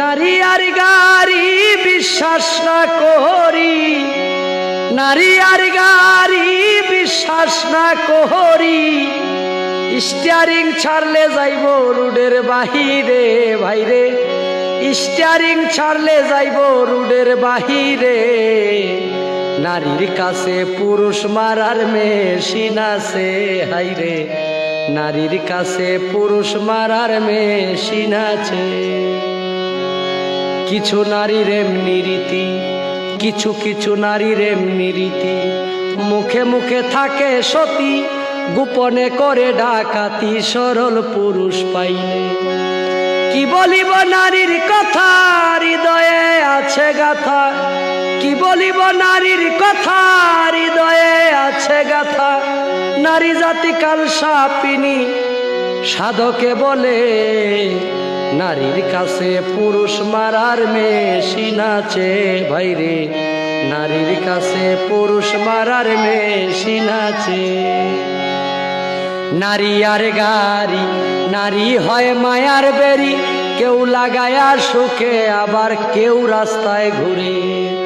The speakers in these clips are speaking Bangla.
নারী আর গাড়ি বিশ্বাস না করি। নারী আর গাড়ি বিশ্বাস না করি। স্টিয়ারিং ছাড়লে যাইব রুডের বাহিরে, ভাইরে। স্টিয়ারিং ছাড়লে যাইব রুডের বাহিরে। নারীর কাছে পুরুষ মারার মেশিন আছে, হাইরে। নারীর কাছে পুরুষ মারার মেশিন আছে। কিছু নারীর এমনি রীতি, কিছু কিছু নারীর এমনি রীতি। মুখে মুখে থাকে সতী, গোপনে করে ডাকাতি, সরল পুরুষ পাইলে। কি বলিব নারীর কথা, হৃদয়ে আছে গাথা। কি বলিব নারীর কথা, হৃদয়ে আছে গাথা। নারী জাতি কাল সাপিনী সাধকে বলে, নারীর কাছে পুরুষ মারার মেশিন আছে ভাইরে। নারীর কাছে পুরুষ মারার মেশিন আছে। নারী আর গাড়ি, নারী হয় মায়ার বেরি কেউ লাগায়া সুখে, আবার কেউ রাস্তায় ঘুরে।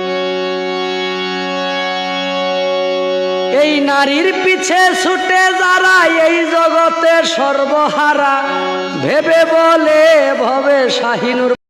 এই নারীর পিছে ছুটে যারা এই জগতে সর্বহারা। ভেবে বলে ভবে শাহিনুর